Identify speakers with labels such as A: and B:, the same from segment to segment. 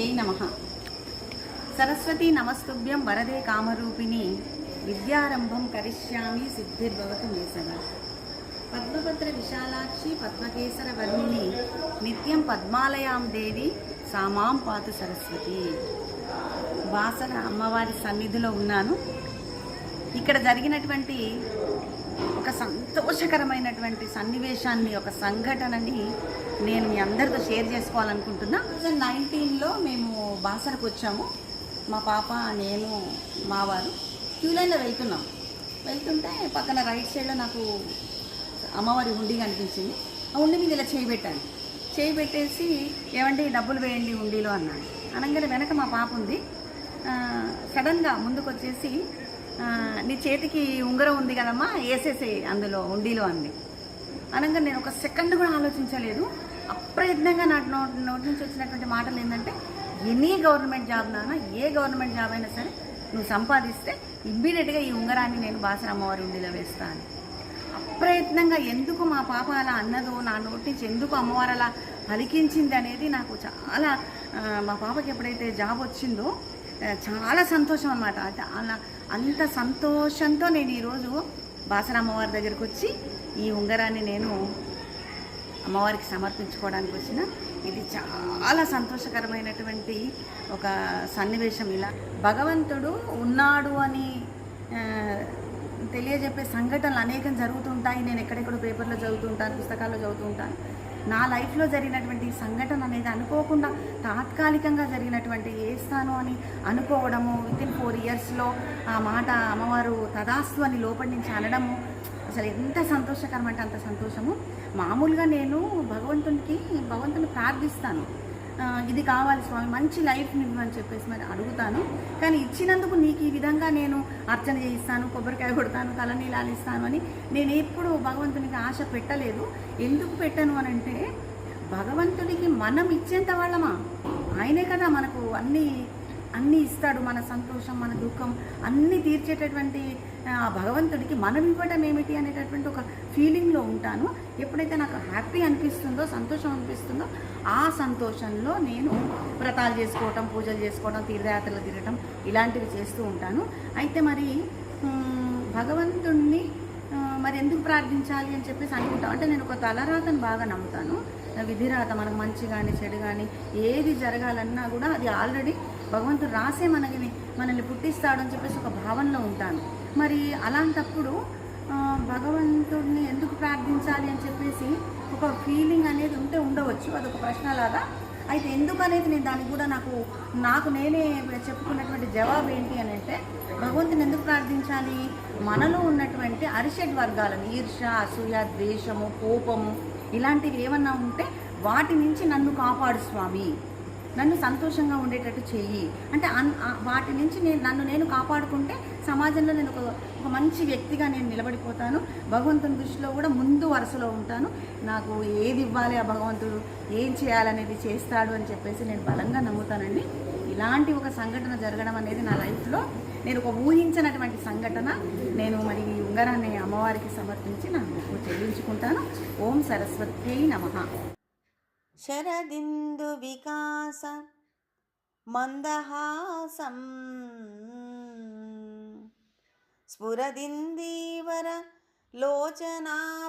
A: సరస్వత్యై నమ. సరస్వతి నమస్తుభ్యం వరదే కామరూపిణి. విద్యారంభం కరిష్యామి సిద్ధిర్భవతు మే సదా పద్మభద్ర విశాలాక్షి పద్మకేసర వర్ణిని. నిత్యం పద్మాలయాం దేవి సామాం పాతు సరస్వతి. బాసన అమ్మవారి సన్నిధిలో ఉన్నాను. ఇక్కడ జరిగినటువంటి ఒక సంతోషకరమైనటువంటి సన్నివేశాన్ని ఒక సంఘటనని నేను మీ అందరితో షేర్ చేసుకోవాలనుకుంటున్నా. టూ థౌజండ్ నైన్టీన్లో మేము బాసరకు వచ్చాము. మా పాప నేను మావారు క్యూలైన్లో క్యూ లైన్లో వెళ్తున్నాం. వెళ్తుంటే పక్కన రైట్ సైడ్లో నాకు అమ్మవారి ఉండి కనిపించింది. ఆ ఉండి మీద ఇలా చేయి పెట్టాను. చేయి పెట్టేసి ఏమండి డబ్బులు వేయండి ఉండిలో అన్నాను అనగానే వెనక మా పాప ఉంది. సడన్గా ముందుకు వచ్చేసి నీ చేతికి ఉంగరం ఉంది కదమ్మా వేసేసే అందులో ఉండిలో అంది. అనగా నేను ఒక సెకండ్ కూడా ఆలోచించలేదు. అప్రయత్నంగా నాకు నోటి నోటి నుంచి వచ్చినటువంటి మాటలు ఏంటంటే ఎనీ గవర్నమెంట్ జాబ్ నాన్న ఏ గవర్నమెంట్ జాబ్ అయినా సరే నువ్వు సంపాదిస్తే ఇమ్మీడియట్గా ఈ ఉంగరాన్ని నేను బాసర అమ్మవారి ఉండిలో వేస్తాను అప్రయత్నంగా ఎందుకు మా పాప అలా అన్నదో నా నోటి నుంచి ఎందుకు అమ్మవారు అలా పలికించింది అనేది నాకు చాలా మా పాపకి ఎప్పుడైతే జాబ్ వచ్చిందో చాలా సంతోషం అనమాట అలా అంత సంతోషంతో నేను ఈరోజు బాసర అమ్మవారి దగ్గరికి వచ్చి ఈ ఉంగరాన్ని నేను అమ్మవారికి సమర్పించుకోవడానికి వచ్చిన. ఇది చాలా సంతోషకరమైనటువంటి ఒక సన్నివేశం ఇలా. భగవంతుడు ఉన్నాడు అని తెలియజెప్పే సంఘటనలు అనేకం జరుగుతుంటాయి. నేను ఎక్కడెక్కడ పేపర్లో చదువుతుంటాను పుస్తకాల్లో చదువుతుంటాను నా లైఫ్లో జరిగినటువంటి సంఘటన అనేది అనుకోకుండా తాత్కాలికంగా జరిగినటువంటి వేస్తాను అని అనుకోవడము విత్ ఇన్ ఫోర్ ఇయర్స్లో ఆ మాట అమ్మవారు తదాస్తు అని లోపలి నుంచి అనడము అసలు ఎంత సంతోషకరం అంటే అంత సంతోషము. మామూలుగా నేను భగవంతునికి భగవంతుని ప్రార్థిస్తాను. ఇది కావాలి స్వామి మంచి లైఫ్ ఇవ్వని చెప్పేసి మరి అడుగుతాను. కానీ ఇచ్చినందుకు నీకు ఈ విధంగా నేను అర్చన చేయిస్తాను కొబ్బరికాయ కొడతాను తలనీలాలు ఇస్తాను అని నేను ఎప్పుడు భగవంతునికి ఆశ పెట్టలేదు. ఎందుకు పెట్టను అని అంటే భగవంతుడికి మనం ఇచ్చేంత వాళ్ళమా? ఆయనే కదా మనకు అన్నీ అన్నీ ఇస్తాడు మన సంతోషం మన దుఃఖం అన్నీ తీర్చేటటువంటి ఆ భగవంతుడికి మనం ఇవ్వడం ఏమిటి అనేటటువంటి ఒక ఫీలింగ్లో ఉంటాను. ఎప్పుడైతే నాకు హ్యాపీ అనిపిస్తుందో సంతోషం అనిపిస్తుందో ఆ సంతోషంలో నేను వ్రతాలు చేసుకోవటం పూజలు చేసుకోవడం తీర్థయాత్రలు తిరగటం ఇలాంటివి చేస్తూ ఉంటాను. అయితే మరి భగవంతుణ్ణి మరి ఎందుకు ప్రార్థించాలి అని చెప్పేసి అనుకుంటాం. అంటే నేను ఒక తలరాతను బాగా నమ్ముతాను. విధిరాత మనకు మంచి కానీ చెడు కానీ ఏది జరగాలన్నా కూడా అది ఆల్రెడీ భగవంతుడు రాసే మనకి మనల్ని పుట్టిస్తాడు అని చెప్పేసి ఒక భావనలో ఉంటాను. మరి అలాంటప్పుడు భగవంతుడిని ఎందుకు ప్రార్థించాలి అని చెప్పేసి ఒక ఫీలింగ్ అనేది ఉంటే ఉండవచ్చు. అదొక ప్రశ్నలాగా. అయితే ఎందుకు అనేది నేను దానికి కూడా నాకు నాకు నేనే చెప్పుకున్నటువంటి జవాబు ఏంటి అని అంటే భగవంతుని ఎందుకు ప్రార్థించాలి? మనలో ఉన్నటువంటి అరిషడ్ వర్గాలను ఈర్ష అసూయ ద్వేషము కోపము ఇలాంటివి ఏమన్నా ఉంటే వాటి నుంచి నన్ను కాపాడు స్వామి. నన్ను సంతోషంగా ఉండేటట్టు చెయ్యి. అంటే అన్- వాటి నుంచి నేను నన్ను నేను కాపాడుకుంటే సమాజంలో నేను ఒక ఒక మంచి వ్యక్తిగా నేను నిలబడిపోతాను. భగవంతుని దృష్టిలో కూడా ముందు వరుసలో ఉంటాను. నాకు ఏది ఇవ్వాలి ఆ భగవంతుడు? ఏం చేయాలనేది చేస్తాడు అని చెప్పేసి నేను బలంగా నమ్ముతానండి. ఇలాంటి ఒక సంఘటన జరగడం అనేది నా లైఫ్లో నేను ఒక ఊహించినటువంటి సంఘటన. నేను మరి ఈ ఉంగరాన్ని అమ్మవారికి సమర్పించి నా మొక్కు చెల్లించుకుంటాను. ఓం సరస్వతి నమః. శరదిందు వికా మందహాస మందహాసం. స్ఫురదిందీవర లోచనాభిరామం.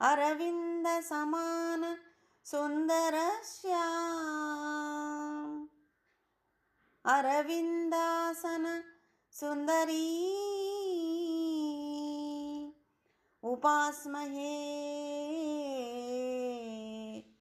A: అరవింద సమాన సుందరశ్యా అరవిందాసన సుందరీ. ఉపాస్మహే